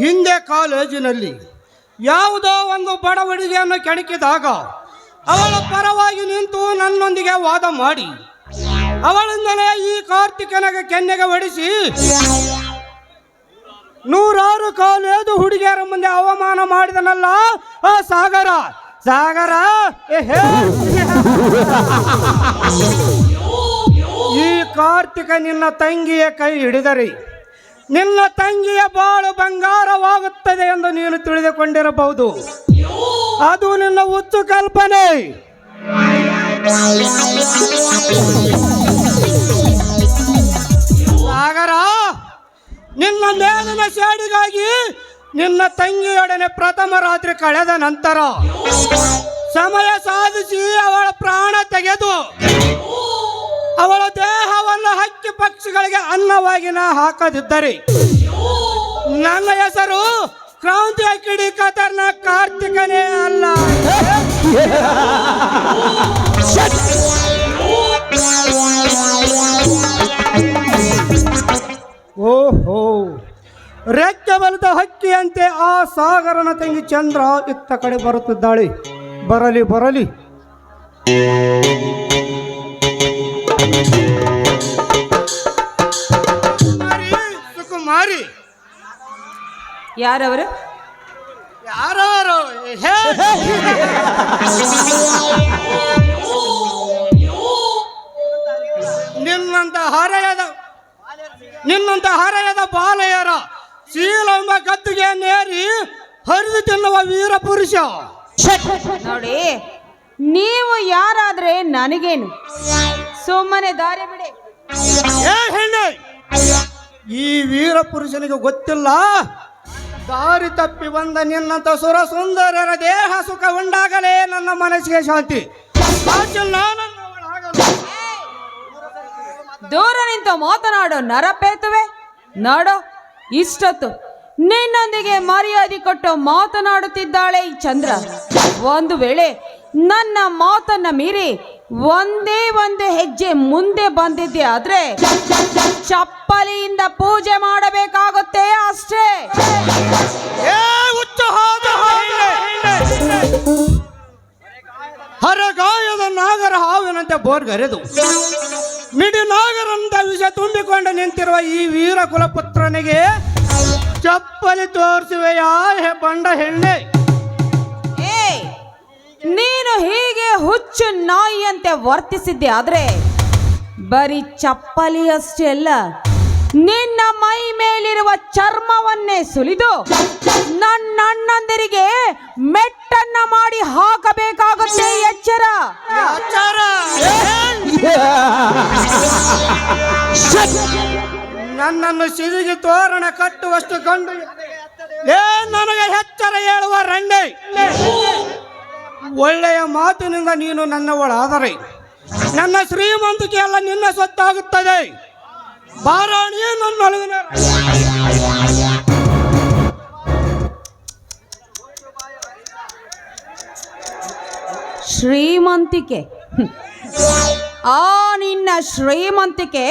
ಹಿಂದೆ ಕಾಲೇಜಿನಲ್ಲಿ ಯಾವುದೋ ಒಂದು ಬಡವಡಿಗೆಯನ್ನು ಕೆಣಕಿದಾಗ ಅವಳ ಪರವಾಗಿ ನಿಂತು ನನ್ನೊಂದಿಗೆ ವಾದ ಮಾಡಿ ಅವಳಿಂದಲೇ ಈ ಕಾರ್ತಿಕನಗ ಕೆನ್ನೆಗೆ ಹೊಡಿಸಿ. ನೂರಾರು ಕಾಲೇದು ಹುಡುಗಿಯರ ಮುಂದೆ ಅವಮಾನ ಮಾಡಿದನಲ್ಲ, ಆ ಸಾಗರ. ಸಾಗರ. ಈ ಕಾರ್ತಿಕ ನಿನ್ನ ತಂಗಿಯ ಕೈ ಹಿಡಿದರಿ, ನಿನ್ನ ತಂಗಿಯ ಬಾಳು ಬಂಗಾರವಾಗುತ್ತದೆ ಎಂದು ನೀನು ತಿಳಿದುಕೊಂಡಿರಬಹುದು. ಅದು ನಿನ್ನ ಹುಚ್ಚು ಕಲ್ಪನೆ. ಸಾಗರ ನಿನ್ನ ಮೇಲಿನ ಸೇಡಿಗಾಗಿ ನಿನ್ನ ತಂಗಿಯೊಡನೆ ಪ್ರಥಮ ರಾತ್ರಿ ಕಳೆದ ನಂತರ ಸಮಯ ಸಾಧಿಸಿ ಅವಳ ಪ್ರಾಣ ತೆಗೆದು ಅವಳ ದೇಹವನ್ನು ಹಕ್ಕಿ ಪಕ್ಷಿಗಳಿಗೆ ಅನ್ನವಾಗಿ ನಾ ಹಾಕದಿದ್ದರೆ ನನ್ನ ಹೆಸರು ಕ್ರಾಂತಿ ಕಿಡಿ ಕತರ್ನ ಕಾರ್ತಿಕನೇ ಅಲ್ಲ. ಓಹೋ. ರೆಕ್ಕೆ ಬಲಿದ ಹಕ್ಕಿಯಂತೆ ಆ ಸಾಗರನ ತಂಗಿ ಚಂದ್ರ ಇತ್ತ ಕಡೆ ಬರುತ್ತಿದ್ದಾಳೆ. ಬರಲಿ ಬರಲಿ. ಸುಕುಮಾರಿ, ಯಾರವರು? ಯಾರವರು ನಿಮ್ಮಂತ ಹರೆಯದ ನಿನ್ನಂತ ಹರೆಯದ ಬಾಲಯರ ಶೀಲೆಂಬ ಗದ್ದುಗೆ ನೇರಿ ಹರಿದು ತಿನ್ನುವ ವೀರ ಪುರುಷ. ನೋಡಿ ನೀವು ಯಾರಾದ್ರೆ ನನಗೇನು? ಸುಮ್ಮನೆ ದಾರಿ ಬಿಡಿ. ಏ ಹೆಣ್ಣೆ ಈ ವೀರ ಪುರುಷನಿಗೆ ಗೊತ್ತಿಲ್ಲ? ದಾರಿ ತಪ್ಪಿ ಬಂದ ನಿನ್ನಂತ ಸುರ ಸುಂದರರ ದೇಹ ಸುಖ ಉಂಡಾಗಲೇ ನನ್ನ ಮನಸ್ಸಿಗೆ ಶಾಂತಿ. ನಾನು. ದೂರ ನಿಂತು ಮಾತನಾಡು, ನರಪೇತುವೆ. ನೋಡು, ಇಷ್ಟೊತ್ತು ನಿನ್ನೊಂದಿಗೆ ಮರ್ಯಾದೆ ಕೊಟ್ಟು ಮಾತನಾಡುತ್ತಿದ್ದಾಳೆ ಚಂದ್ರ. ಒಂದು ವೇಳೆ ನನ್ನ ಮಾತನ್ನ ಮೀರಿ ಒಂದೇ ಒಂದು ಹೆಜ್ಜೆ ಮುಂದೆ ಬಂದಿದ್ದೆ ಆದ್ರೆ ಚಪ್ಪಲಿಯಿಂದ ಪೂಜೆ ಮಾಡಬೇಕಾಗುತ್ತೆ ಅಷ್ಟೇ. ಹರಗಾಯದ ನಾಗರ ಹಾವಿನಂತೆ ಬೋರ್ಗರೆದು. ಮಿಡಿ ನಾಗರಂತ ವಿಷ ತುಂಬಿಕೊಂಡು ನಿಂತಿರುವ ಈ ವೀರ ಕುಲಪುತ್ರನಿಗೆ ಚಪ್ಪಲಿ ತೋರಿಸುವೆಯಾ ಹೆ ಬಂಡ ಹೆಣ್ಣೆ. ನೀನು ಹೀಗೆ ಹುಚ್ಚು ನಾಯಿಯಂತೆ ವರ್ತಿಸಿದ್ದೆ ಆದ್ರೆ ಬರೀ ಚಪ್ಪಲಿ ಅಷ್ಟೇ ಅಲ್ಲ, ನಿನ್ನ ಮೈ ಮೇಲಿರುವ ಚರ್ಮವನ್ನೇ ಸುಲಿದು ನನ್ನ ಅಣ್ಣಂದಿರಿಗೆ ಮೆಟ್ಟನ್ನ ಮಾಡಿ ಹಾಕಬೇಕಾಗುತ್ತೆ ನನ್ನನ್ನು ಸಿದಿಗೆ ತೋರಣ ಕಟ್ಟುವಷ್ಟು ಕಂಡು ಏ, ನನಗೆ ಹೆಚ್ಚರ ಹೇಳುವ ರಂಡೆ. ಒಳ್ಳೆಯ ಮಾತಿನಿಂದ ನೀನು ನನ್ನವಳಾದರೆ, ನನ್ನ ಶ್ರೀಮಂತಿಕೆ ಎಲ್ಲ ನಿನ್ನ ಸೊತ್ತಾಗುತ್ತದೆ ಬಾರಾಣಿಯೇ ನನ್ನೊಳಗಿನ ಶ್ರೀಮಂತಿಕೆ. ಆ ನಿನ್ನ ಶ್ರೀಮಂತಿಕೆ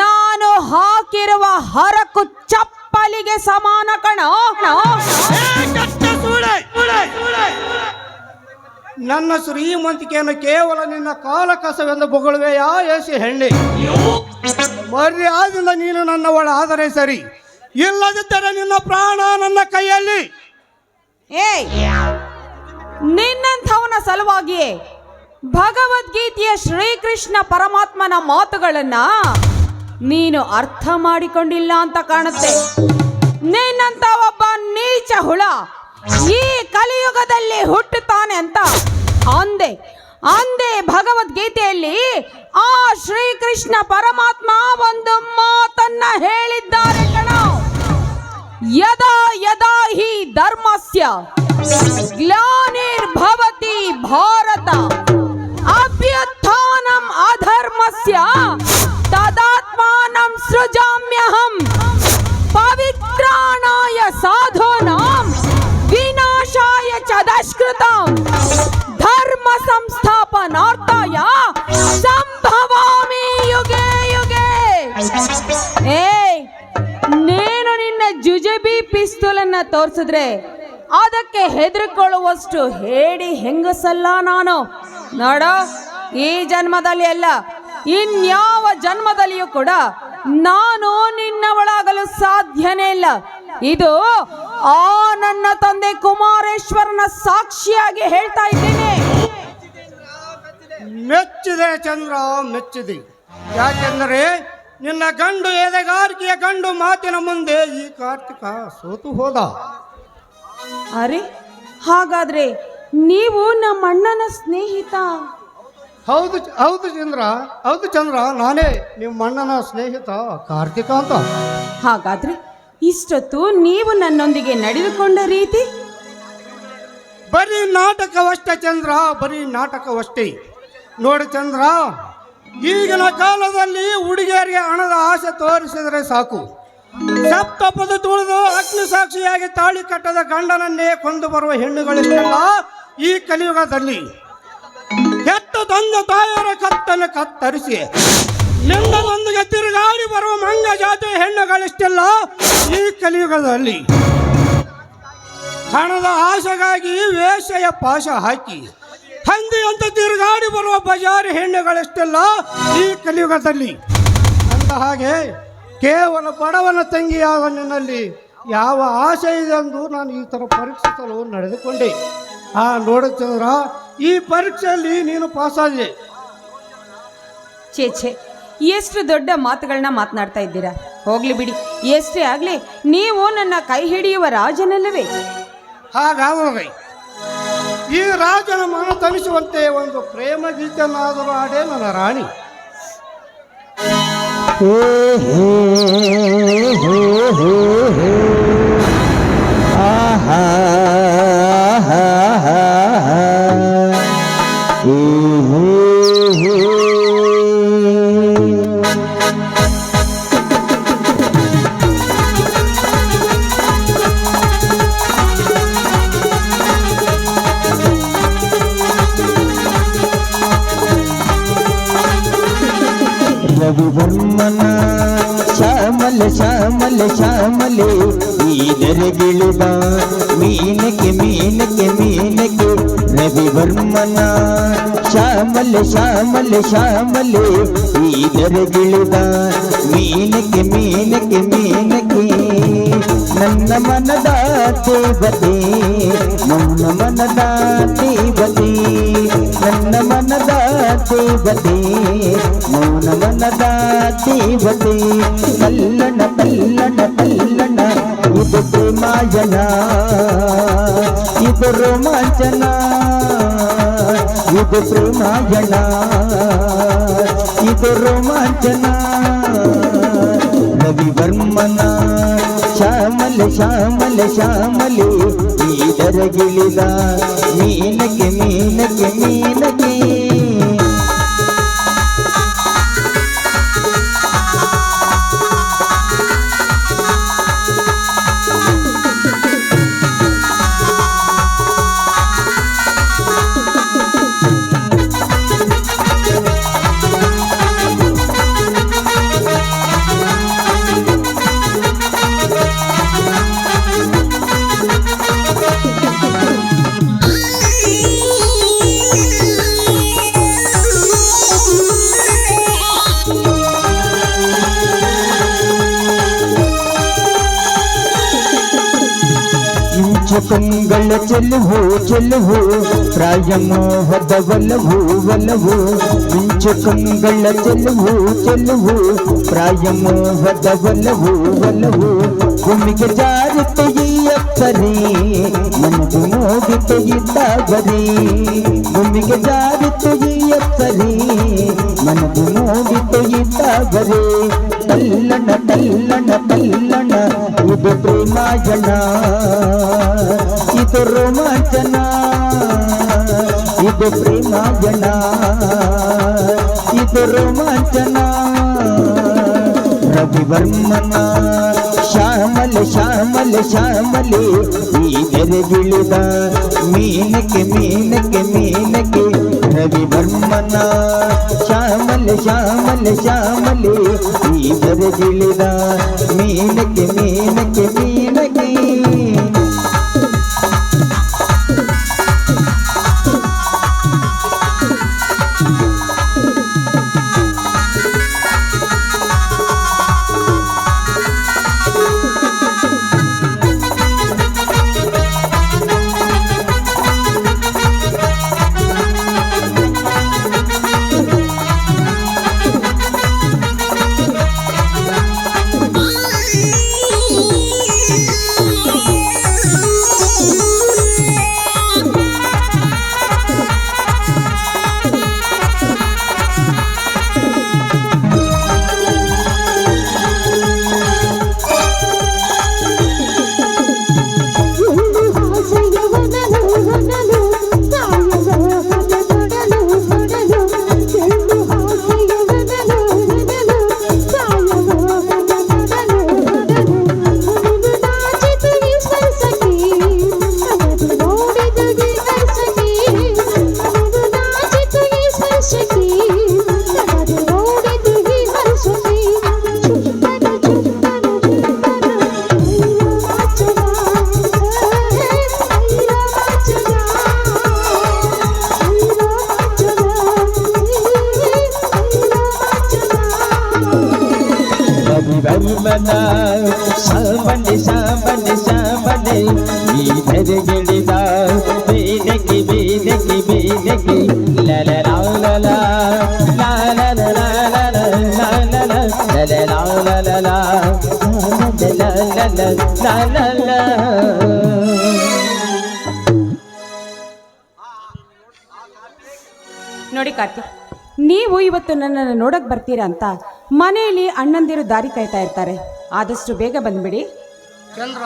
ನಾನು ಹಾಕಿರುವ ಹರಕು ಚಪ್ಪಲಿಗೆ ಸಮಾನ ಕಣ. ನನ್ನ ಶ್ರೀಮಂತಿಕೆಯನ್ನು ಕೇವಲ ನಿನ್ನ ಕಾಲ ಕಸವೆಂದು ಬೊಗಳುವೆಯಾ ಏಸಿ ಹೆಣ್ಣೆ? ಮರ್ಯಾದಿಂದ ನೀನು ನನ್ನವಳ ಆದರೆ ಸರಿ. ಇಲ್ಲದಿದ್ದರೆ ನಿನ್ನ ಪ್ರಾಣ ನನ್ನ ಕೈಯಲ್ಲಿ. ಏ ನಿನ್ನಂಥವನ ಸಲುವಾಗಿಯೇ ಭಗವದ್ಗೀತೆಯ ಶ್ರೀಕೃಷ್ಣ ಪರಮಾತ್ಮನ ಮಾತುಗಳನ್ನ ನೀನು ಅರ್ಥ ಮಾಡಿಕೊಂಡಿಲ್ಲ ಅಂತ ಕಾಣುತ್ತೆ. ನಿನ್ನಂತ ಒಬ್ಬ ನೀಚ ಹುಳ ಈ ಕಲಿಯುಗದಲ್ಲಿ ಹುಟ್ಟುತ್ತಾನೆ ಅಂತ ಅಂದೆ. ಅಂದೆ ಭಗವದ್ಗೀತೆಯಲ್ಲಿ ಆ ಶ್ರೀಕೃಷ್ಣ ಪರಮಾತ್ಮ ಒಂದು ಮಾತನ್ನ ಹೇಳಿದ್ದಾರೆ ಕಣ. ಯದಾ ಯದಾ ಹಿ ಧರ್ಮಸ್ಯ ಗ್ಲಾನಿರ್ಭವತಿ ಭಾರತ. अभ्युत्थानम अधर्मस्य, तदात्मानं ಸೃಜಾಮ್ಯಹಂ पवित्राणाय साधूनां, विनाशाय च ಧರ್ಮ धर्म संस्थापनार्थाय ಸಂಭವಾಮಿ ಯುಗೆ ಯುಗೆ ಏ ನೀನು ನಿನ್ನ ಜುಜಬಿ ಪಿಸ್ತೂಲನ್ನ ತೋರಿಸಿದ್ರೆ ಅದಕ್ಕೆ ಹೆದರ್ಕೊಳ್ಳುವಷ್ಟು ಹೇಳಿ ಹೆಂಗಸಲ್ಲ ನಾನು. ನೋಡ ಈ ಜನ್ಮದಲ್ಲಿ ಅಲ್ಲ ಇನ್ಯಾವ ಜನ್ಮದಲ್ಲಿಯೂ ಕೂಡ ನಾನು ನಿನ್ನವಳಾಗಲು ಸಾಧ್ಯನೇ ಇಲ್ಲ. ಇದು ಆ ನನ್ನ ತಂದೆ ಕುಮಾರೇಶ್ವರನ ಸಾಕ್ಷಿಯಾಗಿ ಹೇಳ್ತಾ ಇದ್ದೇನೆ. ಮೆಚ್ಚಿದೆ ಚಂದ್ರ ಮೆಚ್ಚಿದೆ. ಯಾಕೆಂದರೆ ನಿನ್ನ ಗಂಡು ಎದೆಗಾರಿಕೆಯ ಗಂಡು ಮಾತಿನ ಮುಂದೆ ಈ ಕಾರ್ತಿಕ ಸೋತು ಹೋದ. ಅರೆ ಹಾಗಾದ್ರೆ ನೀವು ನಮ್ಮ ಅಣ್ಣನ ಸ್ನೇಹಿತ. ಹೌದು ಹೌದು ಚಂದ್ರ ಹೌದು ಚಂದ್ರ ನಾನೇ ನಿಮ್ಮ ಅಣ್ಣನ ಸ್ನೇಹಿತ ಕಾರ್ತಿಕ ಅಂತ. ಹಾಗಾದ್ರೆ ಇಷ್ಟೊತ್ತು ನೀವು ನನ್ನೊಂದಿಗೆ ನಡೆದುಕೊಂಡ ರೀತಿ? ಬರೀ ನಾಟಕವಷ್ಟೇ ಚಂದ್ರ ಬರೀ ನಾಟಕವಷ್ಟೇ. ನೋಡು ಚಂದ್ರ ಈಗಿನ ಕಾಲದಲ್ಲಿ ಹುಡುಗಿಯರಿಗೆ ಹಣದ ಆಸೆ ತೋರಿಸಿದರೆ ಸಾಕು. ಸಪ್ತಪದ ತುಳಿದು ಅಗ್ನಿ ಸಾಕ್ಷಿಯಾಗಿ ತಾಳಿ ಕಟ್ಟದ ಗಂಡನನ್ನೇ ಕೊಂದು ಬರುವ ಹೆಣ್ಣುಗಳಿಷ್ಟಲ್ಲ ಈ ಕಲಿಯುಗದಲ್ಲಿ ಕೆಟ್ಟ ತಂದ ತಾಯರ ಕತ್ತನ್ನು ಕತ್ತರಿಸಿ ನಿಂದದೊಂದಿಗೆ ತಿರುಗಾಡಿ ಬರುವ ಮಂಗ ಜಾತಿ ಹೆಣ್ಣುಗಳಿಷ್ಟೆಲ್ಲ ಈ ಕಲಿಯುಗದಲ್ಲಿ ಹಣದ ಆಸೆಗಾಗಿ ವೇಷಯ ಪಾಶ ಹಾಕಿ ಹಂದಿಯಂತೆ ತಿರುಗಾಡಿ ಬರುವ ಬಜಾರಿ ಹೆಣ್ಣುಗಳೆಷ್ಟೆಲ್ಲ ಈ ಕಲಿಯುಗದಲ್ಲಿ. ಅಂದ ಹಾಗೆ ಕೇವಲ ಬಡವನ ತಂಗಿಯಾದ ನಿನ್ನಲ್ಲಿ ಯಾವ ಆಸೆ ಇದೆ ಎಂದು ನಾನು ಈ ಥರ ಪರೀಕ್ಷಿಸಲು ನಡೆದುಕೊಂಡೆ. ಆ ನೋಡುತ್ತಿದ್ರ ಈ ಪರೀಕ್ಷೆಯಲ್ಲಿ ನೀನು ಪಾಸ್ ಛೇ ಛೇ ಎಷ್ಟು ದೊಡ್ಡ ಮಾತುಗಳನ್ನ ಮಾತನಾಡ್ತಾ ಇದ್ದೀರಾ? ಹೋಗ್ಲಿ ಬಿಡಿ. ಎಷ್ಟೇ ಆಗ್ಲಿ ನೀವು ನನ್ನ ಕೈ ಹಿಡಿಯುವ ರಾಜನಲ್ಲವೇ? ಹಾಗಾದರೆ ಈ ರಾಜನ ಮನ ತಣಿಸುವಂತೆ ಒಂದು ಪ್ರೇಮ ಗೀತನಾದರೂ ಆಡೇ ನನ್ನ ರಾಣಿ. ಹೇ ಹೇ ಹೇ ಹೇ ಹೇ. ಆಹಾ. ರವಿವರ್ಮನ ಶ್ಯಾಮಲ ಶ್ಯಾಮಲ, ಶ್ಯಾಮಲೆ ಈದರಗಿಳಿದ ಮೀನಕ್ಕೆ ಮೀನಕ್ಕೆ ಮೀನಕ್ಕೆ ರವಿವರ್ಮನ ಶ್ಯಾಮಲ ಶ್ಯಾಮಲ, ಶ್ಯಾಮಲೆ ಈದರಗಿಳಿದ ಮೀನಕ್ಕೆ ಮೀನಕ್ಕೆ ಮೀನಕ್ಕೆ ನನ್ನ ಮನದ ದೇವತೆ, ನನ್ನ ಮನದ ದೇವತೆ. ನನ್ನ ಮನದ ದೇವತೆ ಮೌನ ಮನದ ದೇವತೆ ಕಲ್ಲಣ ಕಲ್ಲಣ ಕಲ್ಲಣ ಇದು ಪ್ರೇಮಾಯನ ಇದು ರೋಮಾಂಚನ, ಇದು ಪ್ರೇಮಾಯನ ಇದು ರೋಮಾಂಚನ. ರವಿವರ್ಮನ, ಶ್ಯಾಮಲ ಶ್ಯಾಮಲ, ಶ್ಯಾಮಲೆ ಈದರಗಿಳಿದ ಮೀನಕ್ಕೆ ಮೀನಕ್ಕೆ ಮೀನಕ್ಕೆ ಚಕಂಗಳ ಚೆಲುವು ಚೆಲುವು ಪ್ರಾಯಮೋಹದ ಒಲವು ಒಲವು ಮಿಂಚುಕಂಗಳ ಚೆಲುವು ಚೆಲುವು ಪ್ರಾಯಮೋಹದ ಒಲವು ಒಲವು ಭೂಮಿಗೆ ಜಾರಿತೆ ಈ ಅಕ್ಕರೆ ಮನದು ಮೋಗಿತೆ ಇದ್ದಾಗರೆ ಭೂಮಿಗೆ ಜಾರಿತೆ ಈ ಅಕ್ಕರೆ ಮನದು ಮೋಗಿತೆ ಇದ್ದಾಗರೆ ತಲ್ಲಣ ತಲ್ಲಣ ತಲ್ಲಣ ಇದು ಪ್ರೇಮಾಯಣ ಇದು ರೋಮಾಂಚನ ಇದು ಪ್ರೇಮಾಯಣ ಇದು ರೋಮಾಂಚನ ರವಿವರ್ಮನ ಶ್ಯಾಮಲ ಶ್ಯಾಮಲ ಶ್ಯಾಮಲೆ ಈಗರಗಿಳಿದ ಮೀನಕ್ಕೆ ಮೀನಕ್ಕೆ ಮೀನಕ್ಕೆ ರವಿವರ್ಮನ ಶ್ಯಾಮಲ ಶ್ಯಾಮಲ ಶ್ಯಾಮಲೆ ಈಗರಗಿಳಿದ ಮೀನಕ್ಕೆ ಮೀನಕ್ಕೆ ಮೀನಕ್ಕೆ ನೋಡಿ ಕಾರ್ತಿಕ್, ನೀವು ಇವತ್ತು ನನ್ನನ್ನು ನೋಡಕ್ ಬರ್ತೀರಾ ಅಂತ ಮನೆಯಲ್ಲಿ ಅಣ್ಣಂದಿರು ದಾರಿ ಕಾಯ್ತಾ ಇರ್ತಾರೆ. ಆದಷ್ಟು ಬೇಗ ಬಂದ್ಬಿಡಿ. ಚಂದ್ರ,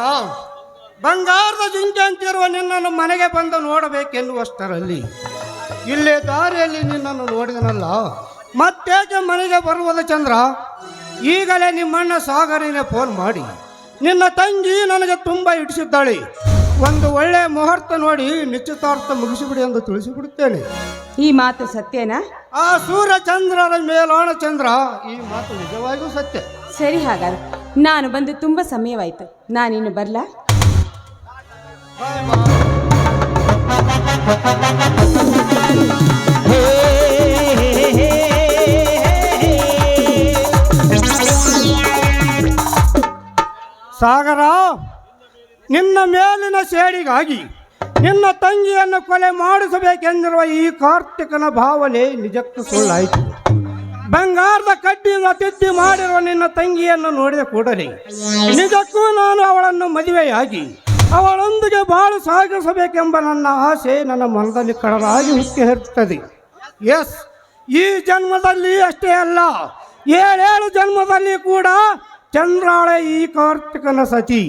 ಬಂಗಾರದ ಜಿಂಕೆ ಅಂತಿರುವ ನಿನ್ನನ್ನು ಮನೆಗೆ ಬಂದು ನೋಡಬೇಕೆನ್ನುವಷ್ಟರಲ್ಲಿ ಇಲ್ಲೇ ದಾರಿಯಲ್ಲಿ ನಿನ್ನನ್ನು ನೋಡಿದನಲ್ಲ? ಮತ್ತೇಕೆ ಮನೆಗೆ ಬರುವುದು ಚಂದ್ರ? ಈಗಲೇ ನಿಮ್ಮಣ್ಣ ಸಾಗರಿನೇ ಫೋನ್ ಮಾಡಿ ನಿನ್ನ ತಂಗಿ ನನಗೆ ತುಂಬ ಇಡಿಸಿದ್ದಾಳೆ ಒಂದು ಒಳ್ಳೆ ಮುಹೂರ್ತ ನೋಡಿ ನಿಶ್ಚಿತಾರ್ಥ ಮುಗಿಸಿಬಿಡಿ ಎಂದು ತಿಳಿಸಿಬಿಡುತ್ತೇನೆ ಈ ಮಾತು ಸತ್ಯನಾ? ಆ ಸೂರ್ಯ ಚಂದ್ರರ ಮೇಲೋಣ ಚಂದ್ರ ಈ ಮಾತು ನಿಜವಾಗಿಯೂ ಸತ್ಯ. ಸರಿ ಹಾಗಾದ್ರೆ ನಾನು ಬಂದು ತುಂಬ ಸಮಯವಾಯಿತು. ನಾನಿನ್ನು ಬರಲಾ? ಸಾಗರ, ನಿನ್ನ ಮೇಲಿನ ಸೇಡಿಗಾಗಿ ನಿನ್ನ ತಂಗಿಯನ್ನು ಕೊಲೆ ಮಾಡಿಸಬೇಕೆಂದಿರುವ ಈ ಕಾರ್ತಿಕನ ಭಾವನೆ ನಿಜಕ್ಕೂ ಸುಳ್ಳಾಯಿತು. ಬಂಗಾರದ ಕಡ್ಡಿಯಿಂದ ತಿದ್ದಿ ಮಾಡಿರುವ ನಿನ್ನ ತಂಗಿಯನ್ನು ನೋಡಿದ ಕೂಡಲೇ ನಿಜಕ್ಕೂ ನಾನು ಅವಳನ್ನು ಮದುವೆಯಾಗಿ ಅವಳೊಂದಿಗೆ ಬಾಳು ಸಾಗಿಸಬೇಕೆಂಬ ನನ್ನ ಆಸೆ ನನ್ನ ಮನದಲ್ಲಿ ಕಡಲಾಗಿ ಹುಟ್ಟಿ ಹರಿಯುತ್ತದೆ. ಎಸ್ ಈ ಜನ್ಮದಲ್ಲಿ ಅಷ್ಟೇ ಅಲ್ಲ, ಏಳೇಳು ಜನ್ಮದಲ್ಲಿ ಕೂಡ ಚಂದ್ರಾಳೆ ಈ ಕಾರ್ತಿಕನ ಸತಿ.